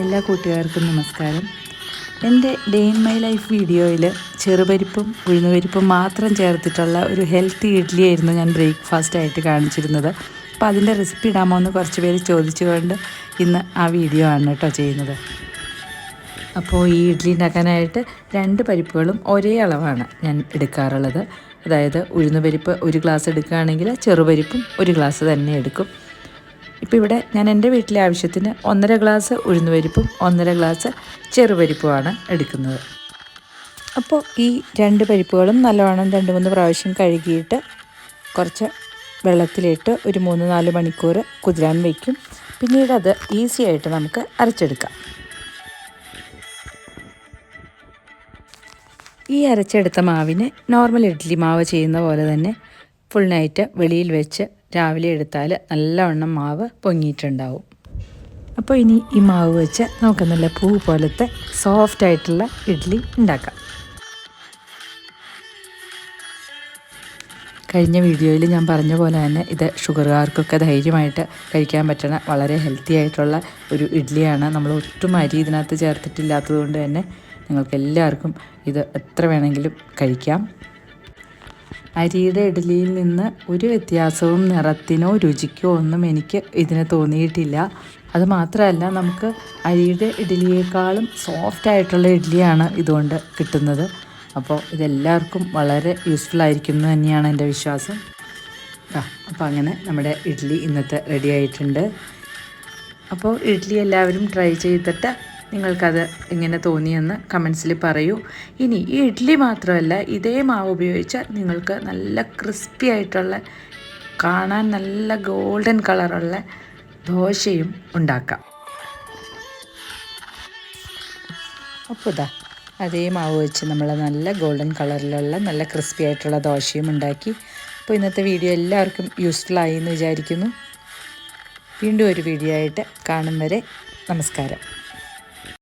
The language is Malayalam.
എല്ലാ കൂട്ടുകാർക്കും നമസ്കാരം. എന്റെ ഡേ ഇൻ മൈ ലൈഫ് വീഡിയോയിൽ ചെറുപരിപ്പും ഉഴുന്നുപരിപ്പും മാത്രം ചേർത്തിട്ടുള്ള ഒരു ഹെൽത്തി ഇഡ്ഡലി ആയിരുന്നു ഞാൻ ബ്രേക്ക്ഫാസ്റ്റ് ആയിട്ട് കാണിച്ചിരുന്നത്. അപ്പോൾ അതിന്റെ റെസിപ്പി ഇടാമോ എന്ന് കുറച്ച് പേര് ചോദിച്ചുകൊണ്ട് ഇന്ന് ആ വീഡിയോ ആണ് കേട്ടോ ചെയ്യുന്നത്. അപ്പോൾ ഈ ഇഡ്ഡലി ഉണ്ടാക്കാനായിട്ട് രണ്ട് പരിപ്പുകളും ഒരേ അളവാണ് ഞാൻ എടുക്കാറുള്ളത്. അതായത് ഉഴുന്നുപരിപ്പ് ഒരു ഗ്ലാസ് എടുക്കുകയാണെങ്കിൽ ചെറുപരിപ്പും ഒരു ഗ്ലാസ് തന്നെ എടുക്കും. ഇപ്പോൾ ഇവിടെ ഞാൻ എന്റെ വീട്ടിലെ ആവശ്യത്തിന് ഒന്നര ഗ്ലാസ് ഉഴുന്നുപരിപ്പും ഒന്നര ഗ്ലാസ് ചെറുപരിപ്പുമാണ് എടുക്കുന്നത്. അപ്പോൾ ഈ രണ്ട് പരിപ്പുകളും നല്ലവണ്ണം രണ്ട് മൂന്ന് പ്രാവശ്യം കഴുകിയിട്ട് കുറച്ച് വെള്ളത്തിലിട്ട് ഒരു മൂന്ന് നാല് മണിക്കൂർ കുതിരാൻ വയ്ക്കും. പിന്നീട് അത് ഈസി ആയിട്ട് നമുക്ക് അരച്ചെടുക്കാം. ഈ അരച്ചെടുത്ത മാവിന് നോർമൽ ഇഡ്ഡലി മാവ് ചെയ്യുന്ന പോലെ തന്നെ ഫുൾ നൈറ്റ് വെളിയിൽ വെച്ച് രാവിലെ എടുത്താൽ നല്ലവണ്ണം മാവ് പൊങ്ങിയിട്ടുണ്ടാവും. അപ്പോൾ ഇനി ഈ മാവ് വെച്ച് നമുക്ക് നല്ല പൂ പോലത്തെ സോഫ്റ്റ് ആയിട്ടുള്ള ഇഡ്ഡലി ഉണ്ടാക്കാം. കഴിഞ്ഞ വീഡിയോയിൽ ഞാൻ പറഞ്ഞ പോലെ തന്നെ ഇത് ഷുഗറുകാർക്കൊക്കെ ധൈര്യമായിട്ട് കഴിക്കാൻ പറ്റണ വളരെ ഹെൽത്തി ആയിട്ടുള്ള ഒരു ഇഡ്ഡലിയാണ് നമ്മൾ ഒട്ടും അരി ഇതിനകത്ത് ചേർത്തിട്ടില്ലാത്തത് കൊണ്ട് തന്നെ നിങ്ങൾക്ക് എല്ലാവർക്കും ഇത് എത്ര വേണമെങ്കിലും കഴിക്കാം. അരിയുടെ ഇഡലിയിൽ നിന്ന് ഒരു വ്യത്യാസവും നിറത്തിനോ രുചിക്കോ ഒന്നും എനിക്ക് ഇതിന് തോന്നിയിട്ടില്ല. അത് മാത്രമല്ല നമുക്ക് അരിയുടെ ഇഡലിയേക്കാളും സോഫ്റ്റ് ആയിട്ടുള്ള ഇഡ്ഡലിയാണ് ഇതുകൊണ്ട് കിട്ടുന്നത്. അപ്പോൾ ഇതെല്ലാവർക്കും വളരെ യൂസ്ഫുൾ ആയിരിക്കും എന്ന് തന്നെയാണ് എന്റെ വിശ്വാസം. അപ്പോൾ അങ്ങനെ നമ്മുടെ ഇഡ്ഡലി ഇന്നത്തെ റെഡി ആയിട്ടുണ്ട്. അപ്പോൾ ഇഡ്ഡലി എല്ലാവരും ട്രൈ ചെയ്തിട്ട് നിങ്ങൾക്കത് എങ്ങനെ തോന്നിയെന്ന് കമൻസിൽ പറയൂ. ഇനി ഈ ഇഡ്ഡലി മാത്രമല്ല ഇതേ മാവ് ഉപയോഗിച്ച് നിങ്ങൾക്ക് നല്ല ക്രിസ്പി ആയിട്ടുള്ള കാണാൻ നല്ല ഗോൾഡൻ കളറുള്ള ദോശയും ഉണ്ടാക്കാം. അപ്പോൾ ഇതാ അതേ മാവ് വെച്ച് നമ്മൾ നല്ല ഗോൾഡൻ കളറിലുള്ള നല്ല ക്രിസ്പി ആയിട്ടുള്ള ദോശയും ഉണ്ടാക്കി. അപ്പോൾ ഇന്നത്തെ വീഡിയോ എല്ലാവർക്കും യൂസ്ഫുൾ ആയി എന്ന് വിചാരിക്കുന്നു. വീണ്ടും ഒരു വീഡിയോ ആയിട്ട് കാണും വരെ നമസ്കാരം.